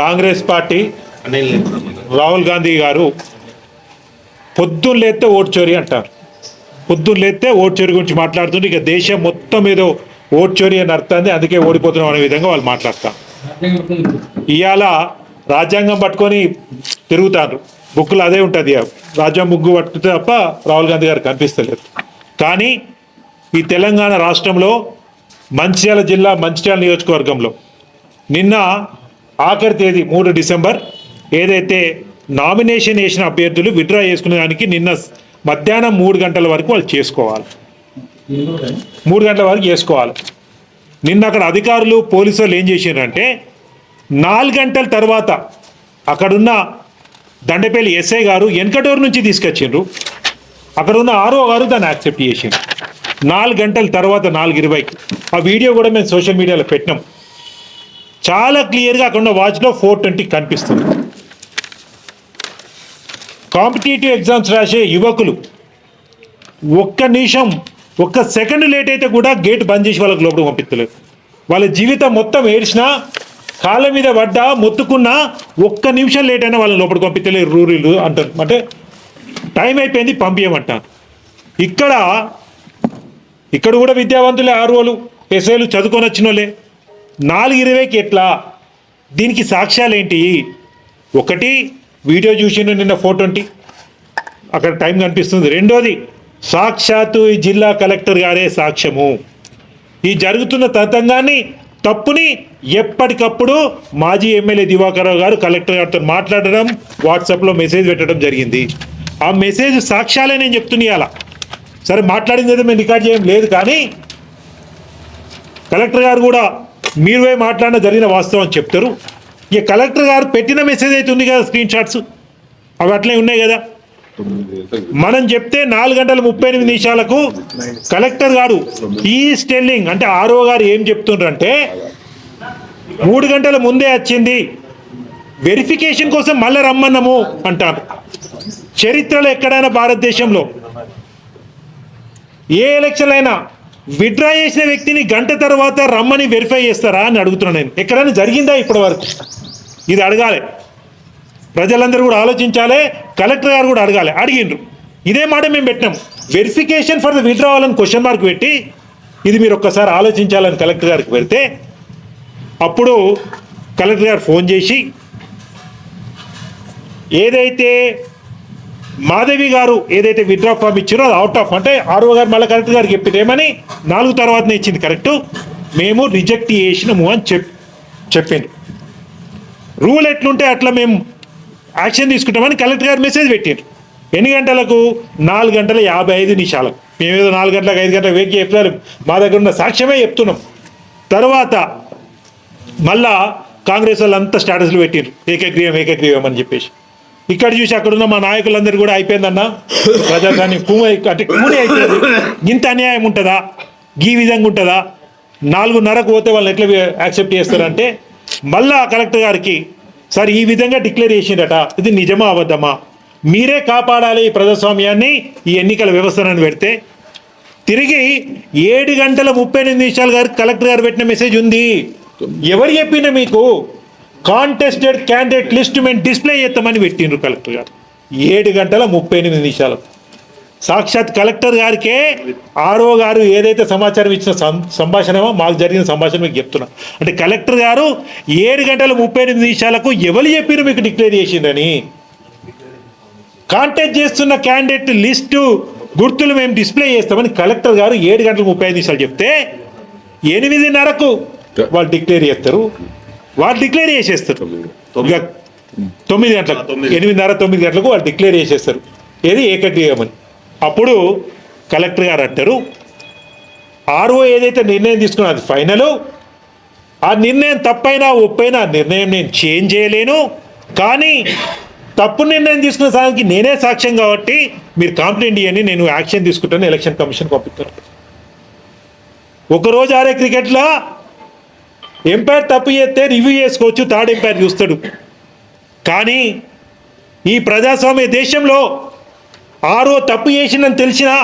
Congress party Rahul Gandhi గారు పొద్దున్న లేస్తే ఓటు చోరీ అంటారు. పొద్దున్న లేస్తే ఓటు చోరీ గురించి మాట్లాడుతుంటే ఇక దేశం మొత్తం ఏదో ఓటు చోరీ అని అర్థంది అందుకే ఓడిపోతున్నాం అనే విధంగా వాళ్ళు మాట్లాడతారు. ఇవాళ రాజ్యాంగం పట్టుకొని తిరుగుతారు. బుక్కులు అదే ఉంటుంది. రాజ్యాంగం బుక్కు పట్టుకుంటే తప్ప రాహుల్ గాంధీ గారు కనిపిస్తలేదు. కానీ ఈ తెలంగాణ రాష్ట్రంలో మంచిర్యాల జిల్లా మంచిర్యాల నియోజకవర్గంలో నిన్న ఆఖరి తేదీ మూడు డిసెంబర్. ఏదైతే నామినేషన్ వేసిన అభ్యర్థులు విత్డ్రా చేసుకునే దానికి నిన్న మధ్యాహ్నం మూడు గంటల వరకు వాళ్ళు చేసుకోవాలి. మూడు గంటల వరకు చేసుకోవాలి. నిన్న అక్కడ అధికారులు పోలీసు వాళ్ళు ఏం చేశారంటే నాలుగు గంటల తర్వాత అక్కడున్న దండపల్లి ఎస్ఐ గారు వెనకటూరు నుంచి తీసుకొచ్చిండ్రు. అక్కడ ఉన్న ఆరో గారు దాన్ని యాక్సెప్ట్ చేసిండ్రు. నాలుగు గంటల తర్వాత నాలుగు ఇరవైకి. ఆ వీడియో కూడా మేము సోషల్ మీడియాలో పెట్టినాం. చాలా క్లియర్గా అక్కడ ఉన్న వాచ్లో ఫోర్ ట్వంటీ కనిపిస్తుంది. కాంపిటేటివ్ ఎగ్జామ్స్ రాసే యువకులు ఒక్క నిమిషం ఒక్క సెకండ్ లేట్ అయితే కూడా గేట్ బంద్ చేసి వాళ్ళకి లోపలికి పంపించలేదు. వాళ్ళ జీవితం మొత్తం ఏడ్చినా కాళ్ళ మీద పడ్డా మొత్తుకున్నా ఒక్క నిమిషం లేట్ అయినా వాళ్ళని లోపలికి పంపించలేదు రూరీలు అంటారు. అంటే టైం అయిపోయింది పంపించమంటారు ఇక్కడ ఇక్కడ కూడా విద్యావంతులే ఆర్వోలు ఎస్ఐలు చదువుకొని వచ్చిన వాళ్ళే నాలుగు ఇరవైకి ఎట్లా? దీనికి సాక్ష్యాలు ఏంటి ఒకటి వీడియో చూసిన నిన్న ఫోర్ ట్వంటీ. అక్కడ టైం కనిపిస్తుంది. రెండోది సాక్షాత్తు ఈ జిల్లా కలెక్టర్ గారే సాక్ష్యము. ఈ జరుగుతున్న తతంగాన్ని తప్పుని ఎప్పటికప్పుడు మాజీ ఎమ్మెల్యే దివాకర్ రావు గారు కలెక్టర్ గారితో మాట్లాడడం వాట్సాప్లో మెసేజ్ పెట్టడం జరిగింది. ఆ మెసేజ్ సాక్ష్యాలే నేను చెప్తున్నా అలా సరే మాట్లాడింది అయితే మేము రికార్డ్ చేయం లేదు కానీ కలెక్టర్ గారు కూడా మీరు పోయి మాట్లాడిన జరిగిన వాస్తవం అని చెప్తారు. ఇక కలెక్టర్ గారు పెట్టిన మెసేజ్ అయితే ఉంది కదా స్క్రీన్ షాట్స్? అవి అట్లే ఉన్నాయి కదా. మనం చెప్తే నాలుగు గంటల ముప్పై ఎనిమిది నిమిషాలకు కలెక్టర్ గారు ఈ స్టెల్లింగ్ అంటే ఆరో గారు ఏం చెప్తుండ్రంటే మూడు గంటల ముందే వచ్చింది వెరిఫికేషన్ కోసం మళ్ళీ రమ్మన్నాము అంటారు. చరిత్రలో ఎక్కడైనా భారతదేశంలో ఏ ఎలక్షన్ అయినా విత్డ్రా చేసిన వ్యక్తిని గంట తర్వాత రమ్మని వెరిఫై చేస్తారా అని అడుగుతున్నాను నేను. ఎక్కడైనా జరిగిందా ఇప్పటి వరకు ఇది అడగాలి. ప్రజలందరూ కూడా ఆలోచించాలి. కలెక్టర్ గారు కూడా అడగాలి. అడిగిండ్రు. ఇదే మాట మేము పెట్టినాం. వెరిఫికేషన్ ఫర్ ద విత్డ్రావల్ అని క్వశ్చన్ మార్క్ పెట్టి ఇది మీరు ఒక్కసారి ఆలోచించాలని కలెక్టర్ గారికి పెడితే అప్పుడు కలెక్టర్ గారు ఫోన్ చేసి ఏదైతే మాధవి గారు ఏదైతే విత్డ్రా ఫామ్ ఇచ్చారో అది అవుట్ ఆఫ్ అంటే ఆర్ఓ గారు మళ్ళీ కరెక్ట్ గారికి చెప్పింది ఏమని? నాలుగు తర్వాతనే ఇచ్చింది కరెక్ట్ మేము రిజెక్ట్ చేసినాము అని చెప్ చెప్పింది. రూల్ ఎట్లుంటే అట్లా మేము యాక్షన్ తీసుకుంటామని కలెక్టర్ గారు మెసేజ్ పెట్టారు ఎన్ని గంటలకు? నాలుగు గంటల యాభై ఐదు నిమిషాలకు. మేము ఏదో నాలుగు గంటలకు ఐదు గంటలకు వెయిట్ చెప్తారు మా దగ్గర ఉన్న సాక్ష్యమే చెప్తున్నాం. తర్వాత మళ్ళా కాంగ్రెస్ వాళ్ళంతా స్టాటస్లు పెట్టారు ఏకగ్రీవం ఏకగ్రీవం అని చెప్పేసి. ఇక్కడ చూసి అక్కడ ఉన్న మా నాయకులందరూ కూడా అయిపోయిందన్న. ప్రజాస్వామ్యం కూమ అంటే కూని అయిపోయింది. ఇంత అన్యాయం ఉంటుందా? ఈ విధంగా ఉంటుందా? నాలుగున్నరకు పోతే వాళ్ళు ఎట్లా యాక్సెప్ట్ చేస్తారంటే మళ్ళా కలెక్టర్ గారికి సార్ ఈ విధంగా డిక్లేర్ చేసిండట ఇది నిజమా అబద్ధమా? మీరే కాపాడాలి ఈ ప్రజాస్వామ్యాన్ని ఈ ఎన్నికల వ్యవస్థను పెడితే. తిరిగి ఏడు గంటల ముప్పై ఎనిమిది నిమిషాలు గారు కలెక్టర్ గారు పెట్టిన మెసేజ్ ఉంది. ఎవరు చెప్పిన మీకు? కాంటెస్టెడ్ క్యాండిడేట్ లిస్ట్ మేము డిస్ప్లే చేస్తామని పెట్టిండ్రు కలెక్టర్ గారు. ఏడు గంటల ముప్పై ఎనిమిది నిమిషాలు. సాక్షాత్ కలెక్టర్ గారికే ఆర్ఓ గారు ఏదైతే సమాచారం ఇచ్చిన సంభాషణమో మాకు జరిగిన సంభాషణ మీకు చెప్తున్నా. అంటే కలెక్టర్ గారు ఏడు గంటల ముప్పై ఎనిమిది నిమిషాలకు ఎవరు చెప్పిరు మీకు డిక్లేర్ చేసిండ్రని? కాంటాక్ట్ చేస్తున్న క్యాండిడేట్ లిస్టు గుర్తులు మేము డిస్ప్లే చేస్తామని కలెక్టర్ గారు ఏడు గంటల ముప్పై ఐదు నిమిషాలు చెప్తే ఎనిమిదిన్నరకు వాళ్ళు డిక్లేర్ చేస్తారు. వాళ్ళు డిక్లేర్ చేసేస్తారు. తొమ్మిది. గంటలకు. ఎనిమిదిన్నర తొమ్మిది గంటలకు వాళ్ళు డిక్లేర్ చేసేస్తారు. ఏది ఏకగ్రీవమని అప్పుడు కలెక్టర్ గారు అంటారు ఆర్ఓ ఏదైతే నిర్ణయం తీసుకున్నా అది ఫైనల్ ఆ నిర్ణయం తప్పైనా ఒప్పైనా ఆ నిర్ణయం నేను చేంజ్ చేయలేను కానీ తప్పు నిర్ణయం తీసుకున్న సానికి నేనే సాక్ష్యం కాబట్టి మీరు కంప్లైంట్ ఇవ్వండి నేను యాక్షన్ తీసుకుంటాను ఎలక్షన్ కమిషన్ పంపిస్తాను. ఒకరోజు ఆడే క్రికెట్లో ఎంపైర్ తప్పు చేస్తే రివ్యూ చేసుకోవచ్చు థర్డ్ ఎంపైర్ చూస్తాడు. కానీ ఈ ప్రజాస్వామ్య దేశంలో ఆరో తప్పు చేసిందని తెలిసినా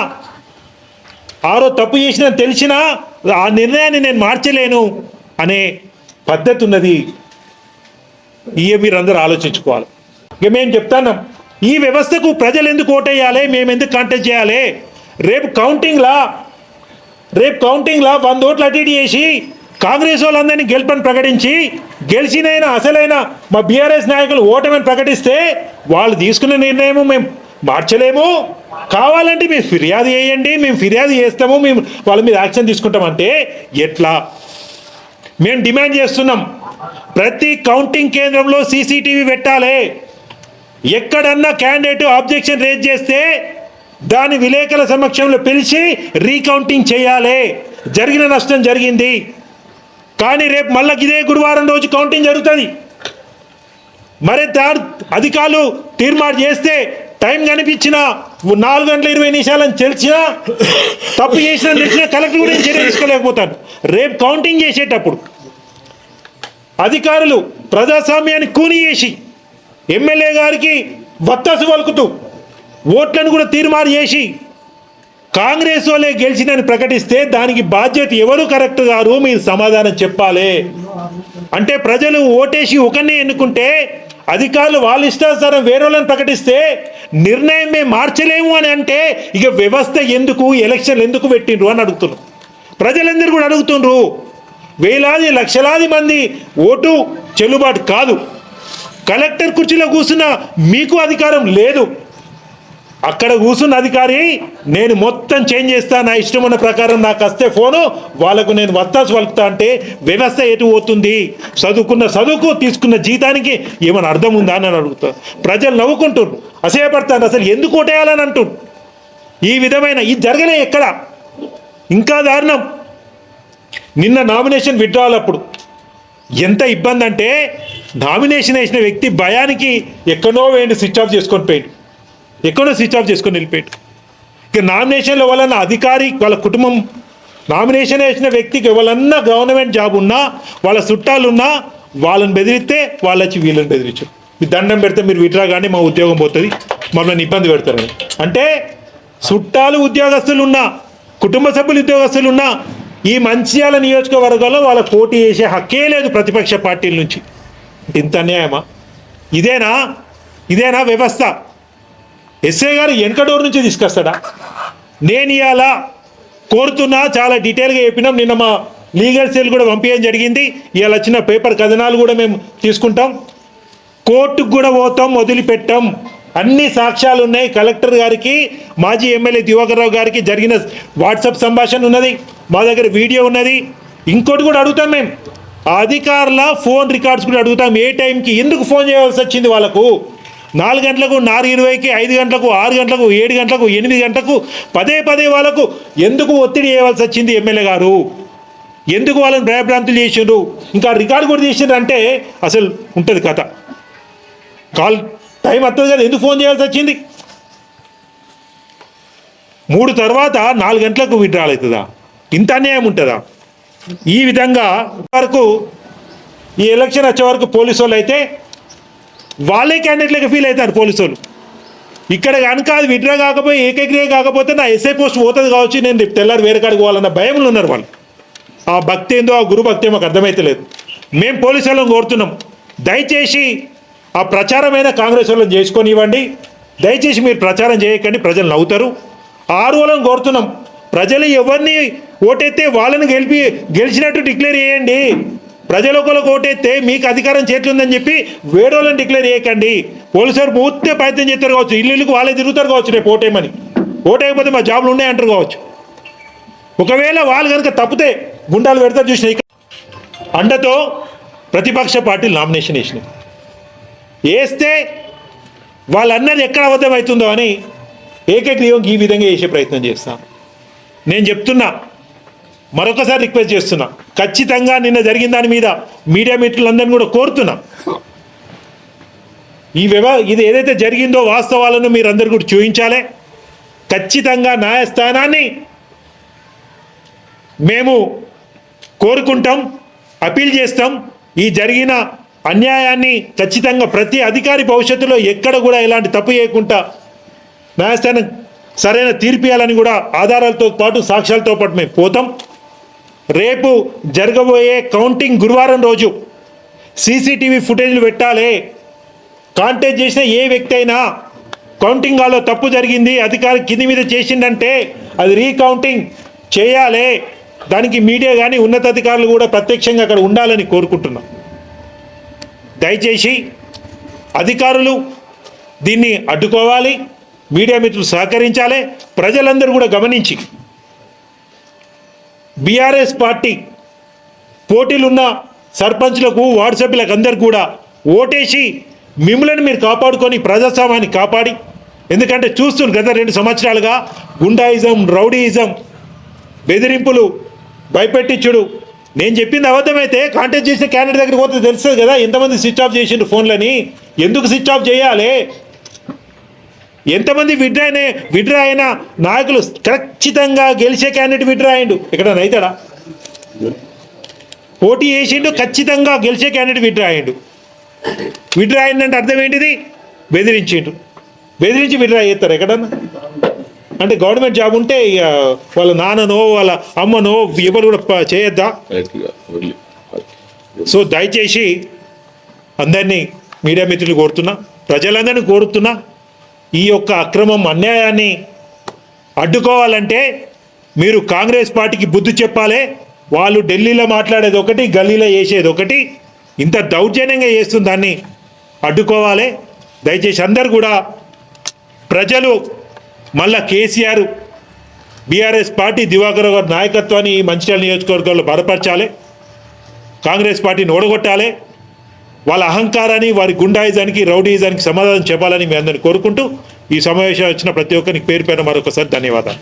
ఆరో తప్పు చేసిందని తెలిసినా ఆ నిర్ణయాన్ని నేను మార్చలేను అనే పద్ధతి ఉన్నది. ఇవే మీరు అందరూ ఆలోచించుకోవాలి. ఇక మేము చెప్తాను ఈ వ్యవస్థకు ప్రజలు ఎందుకు ఓటేయాలి మేము ఎందుకు కాంటెస్ట్ చేయాలి? రేపు కౌంటింగ్లా రేపు కౌంటింగ్లా వంద ఓట్లు అటు ఇటు చేసి కాంగ్రెస్ వాళ్ళందరినీ గెలుపని ప్రకటించి గెలిచినైన అసలైన మా బీఆర్ఎస్ నాయకులు ఓటమని ప్రకటిస్తే వాళ్ళు తీసుకున్న నిర్ణయం మేము మార్చలేము. కావాలంటే మీరు ఫిర్యాదు చేయండి మేము ఫిర్యాదు చేస్తాము మేము వాళ్ళ మీద యాక్షన్ తీసుకుంటామంటే ఎట్లా? మేము డిమాండ్ చేస్తున్నాం. ప్రతి కౌంటింగ్ కేంద్రంలో సీసీటీవీ పెట్టాలి. ఎక్కడన్నా క్యాండిడేట్ ఆబ్జెక్షన్ రేజ్ చేస్తే దాని విలేకరుల సమక్షంలో పిలిచి రీకౌంటింగ్ చేయాలి. జరిగిన నష్టం జరిగింది. కానీ రేపు మళ్ళీ ఇదే గురువారం రోజు కౌంటింగ్ జరుగుతుంది. మరి అధికారులు తీర్మానం చేస్తే టైం కనిపించిన నాలుగు గంటల ఇరవై నిమిషాలని తెలిసినా తప్పు చేసిన తెలిసిన కలెక్టర్ కూడా చర్య తీసుకోలేకపోతాడు రేపు కౌంటింగ్ చేసేటప్పుడు అధికారులు ప్రజాస్వామ్యాన్ని కూని చేసి ఎమ్మెల్యే గారికి వత్తాసు పలుకుతూ ఓట్లను కూడా తీర్మానం చేసి కాంగ్రెస్ వాళ్ళే గెలిచిందని ప్రకటిస్తే దానికి బాధ్యత ఎవరు కరెక్ట్ గారు? మీరు సమాధానం చెప్పాలి. అంటే ప్రజలు ఓటేసి ఒకరిని ఎన్నుకుంటే అధికారులు వాళ్ళ ఇష్టానుసారం వేరే వాళ్ళని ప్రకటిస్తే నిర్ణయం మేము మార్చలేము అని అంటే ఇక వ్యవస్థ ఎందుకు ఎలక్షన్లు ఎందుకు పెట్టిండ్రు అని అడుగుతున్నారు. ప్రజలందరూ కూడా అడుగుతుండ్రు వేలాది లక్షలాది మంది ఓటు చెల్లుబాటు కాదు. కలెక్టర్ కుర్చీలో కూర్చున్న మీకు అధికారం లేదు. అక్కడ కూర్చున్న అధికారి నేను మొత్తం చేంజ్ చేస్తా నా ఇష్టం ఉన్న ప్రకారం నాకు వస్తే ఫోను వాళ్ళకు నేను వత్తాసు వలుకుతా అంటే వ్యవస్థ ఎటు పోతుంది? చదువుకున్న చదువుకు తీసుకున్న జీతానికి ఏమైనా అర్థం ఉందా అని అడుగుతా. ప్రజలు నవ్వుకుంటున్నారు అసహ్యపడతాను అసలు ఎందుకు ఓటేయాలని అంటున్నారు ఈ విధమైన ఇది జరగలే ఎక్కడ? ఇంకా దారుణం. నిన్న నామినేషన్ విడ్రాల్ అప్పుడు ఎంత ఇబ్బంది అంటే నామినేషన్ వేసిన వ్యక్తి భయానికి ఎక్కడో వేయండి స్విచ్ ఆఫ్ చేసుకొని పోయాడు. ఎక్కడో స్విచ్ ఆఫ్ చేసుకొని వెళ్ళిపోయాడు ఇక నామినేషన్లో వలన అధికారి వాళ్ళ కుటుంబం నామినేషన్ వేసిన వ్యక్తికి ఎవరన్నా గవర్నమెంట్ జాబ్ ఉన్నా వాళ్ళ చుట్టాలున్నా వాళ్ళని బెదిరిస్తే వాళ్ళు వచ్చి వీళ్ళని బెదిరించారు. మీ దండం పెడితే మీరు విడ్రా కానీ మా ఉద్యోగం పోతుంది మమ్మల్ని ఇబ్బంది పెడతారని అంటే చుట్టాలు ఉద్యోగస్తులు ఉన్నా కుటుంబ సభ్యులు ఉద్యోగస్తులు ఉన్నా ఈ మంచిర్యాల నియోజకవర్గంలో వాళ్ళ పోటీ చేసే హక్కే లేదు ప్రతిపక్ష పార్టీల నుంచి. ఇంత అన్యాయమా ఇదేనా? ఇదేనా వ్యవస్థ? ఎస్ఏ గారు వెనక డోర్ నుంచి తీసుకొస్తాడా? నేను ఇవాళ కోరుతున్నా చాలా డీటెయిల్గా చెప్పినాం నిన్న మా లీగల్ సెల్ కూడా పంపించడం జరిగింది. ఇవాళ వచ్చిన పేపర్ కథనాలు కూడా మేము తీసుకుంటాం. కోర్టుకు కూడా పోతాం వదిలిపెట్టాం. అన్ని సాక్ష్యాలు ఉన్నాయి. కలెక్టర్ గారికి మాజీ ఎమ్మెల్యే దివాకర్ రావు గారికి జరిగిన వాట్సాప్ సంభాషణ ఉన్నది మా దగ్గర వీడియో ఉన్నది. ఇంకోటి కూడా అడుగుతాం మేము. అధికారుల ఫోన్ రికార్డ్స్ కూడా అడుగుతాం. ఏ టైంకి ఎందుకు ఫోన్ చేయవలసి వచ్చింది వాళ్ళకు? నాలుగు గంటలకు నాలుగు ఇరవైకి ఐదు గంటలకు ఆరు గంటలకు ఏడు గంటలకు ఎనిమిది గంటలకు పదే పదే వాళ్ళకు ఎందుకు ఒత్తిడి చేయవలసి వచ్చింది ఎమ్మెల్యే గారు? ఎందుకు వాళ్ళని భయభ్రాంతులు చేసిండ్రు? ఇంకా రికార్డు కూడా చేసిండ్రు అంటే అసలు ఉంటుంది కథ. కాల్ టైం వస్తుంది కదా ఎందుకు ఫోన్ చేయాల్సి వచ్చింది? మూడు తర్వాత నాలుగు గంటలకు విడ్రాల్ అవుతుందా? ఇంత అన్యాయం ఉంటుందా? ఈ విధంగా వరకు ఈ ఎలక్షన్ వచ్చే వరకు పోలీసు వాళ్ళు అయితే వాళ్ళే క్యాండిడేట్లకు ఫీల్ అవుతారు పోలీసు వాళ్ళు ఇక్కడ కనుక అది విడ్రా కాకపోయి ఏకగ్రీయ కాకపోతే నా ఎస్ఐ పోస్ట్ పోతుంది కావచ్చు నేను రేపు తెల్లారి వేరే కాడికి పోవాలన్న భయంలో ఉన్నారు వాళ్ళు. ఆ భక్తి ఏందో ఆ గురు భక్తి మాకు అర్థమైతలేదు. మేము పోలీసు వాళ్ళని కోరుతున్నాం. దయచేసి ఆ ప్రచారమైన కాంగ్రెస్ వాళ్ళని చేసుకొని ఇవ్వండి. దయచేసి మీరు ప్రచారం చేయకండి ప్రజలు నవ్వుతారు. ఆరు వాళ్ళని కోరుతున్నాం. ప్రజలు ఎవరిని ఓటైతే వాళ్ళని గెలిపి గెలిచినట్టు డిక్లేర్ చేయండి. ప్రజలు ఓటేస్తే మీకు అధికారం చేతులుందని చెప్పి వేడోళ్ళని డిక్లేర్ చేయకండి. పోలీసులు పూర్తి ప్రయత్నం చేస్తారు కావచ్చు. ఇల్లు వాళ్ళే తిరుగుతారు కావచ్చు రేపు ఓటేయమని. ఓటేయకపోతే మా జాబులు ఉన్నాయంటారు కావచ్చు. ఒకవేళ వాళ్ళు కనుక తప్పితే గుండాలు పెడతారు చూసిన అండతో ప్రతిపక్ష పార్టీలు నామినేషన్ వేసినాయి. వేస్తే వాళ్ళన్నది ఎక్కడ అబద్ధం అవుతుందో అని ఏకగ్రీవంకి ఈ విధంగా చేసే ప్రయత్నం చేస్తాను నేను చెప్తున్నా మరొకసారి రిక్వెస్ట్ చేస్తున్నా. ఖచ్చితంగా నిన్న జరిగిన దాని మీద మీడియా మిత్రులందరినీ కూడా కోరుతున్నా. ఈ వ్యవ ఇది ఏదైతే జరిగిందో వాస్తవాలను మీరు కూడా చూపించాలి. ఖచ్చితంగా న్యాయస్థానాన్ని మేము కోరుకుంటాం అపీల్ చేస్తాం. ఈ జరిగిన అన్యాయాన్ని ఖచ్చితంగా ప్రతి అధికారి భవిష్యత్తులో ఎక్కడ కూడా ఇలాంటి తప్పు చేయకుండా న్యాయస్థానం సరైన తీర్పు ఇవ్వాలని కూడా ఆధారాలతో పాటు సాక్ష్యాలతో పాటు మేము పోతాం. రేపు జరగబోయే కౌంటింగ్ గురువారం రోజు సీసీటీవీ ఫుటేజ్లు పెట్టాలి. కాంటాక్ట్ చేసిన ఏ వ్యక్తి అయినా కౌంటింగ్ హాల్లో తప్పు జరిగింది అధికారి కింది మీద చేసిందంటే అది రీకౌంటింగ్ చేయాలి. దానికి మీడియా కానీ ఉన్నతాధికారులు కూడా ప్రత్యక్షంగా అక్కడ ఉండాలని కోరుకుంటున్నాం. దయచేసి అధికారులు దీన్ని అడ్డుకోవాలి మీడియా మిత్రులు సహకరించాలి ప్రజలందరూ కూడా గమనించి బీఆర్ఎస్ పార్టీ పోటీలున్న సర్పంచ్లకు వార్డు సభ్యులకు అందరు కూడా ఓటేసి మిమ్మల్ని మీరు కాపాడుకొని ప్రజాస్వామ్యాన్ని కాపాడి. ఎందుకంటే చూస్తున్న గత రెండు సంవత్సరాలుగా గుండాయిజం రౌడీయిజం బెదిరింపులు భయపెట్టించుడు. నేను చెప్పింది అబద్ధమైతే కాంటాక్ట్ చేసిన క్యాండిడేట్ దగ్గరికి పోతే తెలుస్తుంది కదా ఎంతమంది స్విచ్ ఆఫ్ చేసిండ్రు ఫోన్లని. ఎందుకు స్విచ్ ఆఫ్ చేయాలి? ఎంతమంది విడ్రా అయిన విడ్రా అయిన నాయకులు ఖచ్చితంగా గెలిచే క్యాండిడేట్ విడ్రా అయిండు. ఇక్కడ అవుతాడా పోటీ చేసిండు ఖచ్చితంగా గెలిచే క్యాండిడేట్ విడ్రా అయ్యిండు విడ్రా అయిందంటే అర్థం ఏంటిది? బెదిరించిండు. బెదిరించి విడ్రా చేస్తారు ఎక్కడన్నా? అంటే గవర్నమెంట్ జాబ్ ఉంటే ఇక వాళ్ళ నాన్ననో వాళ్ళ అమ్మనో ఎవరు కూడా చేయొద్దా? సో దయచేసి అందరినీ మీడియా మిత్రులు కోరుతున్నా ప్రజలందరినీ కోరుతున్నా ఈ యొక్క అక్రమం అన్యాయాన్ని అడ్డుకోవాలంటే మీరు కాంగ్రెస్ పార్టీకి బుద్ధి చెప్పాలి. వాళ్ళు ఢిల్లీలో మాట్లాడేది ఒకటి గల్లీలో చేసేది ఒకటి. ఇంత దౌర్జన్యంగా చేస్తుంది దాన్ని అడ్డుకోవాలి. దయచేసి అందరు కూడా ప్రజలు మళ్ళా కేసీఆర్ బీఆర్ఎస్ పార్టీ దివాకర్ గారి నాయకత్వాన్ని ఈ మంచిర్యాల నియోజకవర్గంలో బలపరచాలి. కాంగ్రెస్ పార్టీని ఓడగొట్టాలి. వాళ్ళ అహంకారాన్ని వారి గుండాయిజానికి రౌడీయిజానికి సమాధానం చెప్పాలని మీ అందరిని కోరుకుంటూ ఈ సమావేశం వచ్చిన ప్రతి ఒక్కరికి పేరు పైన మరొకసారి ధన్యవాదాలు.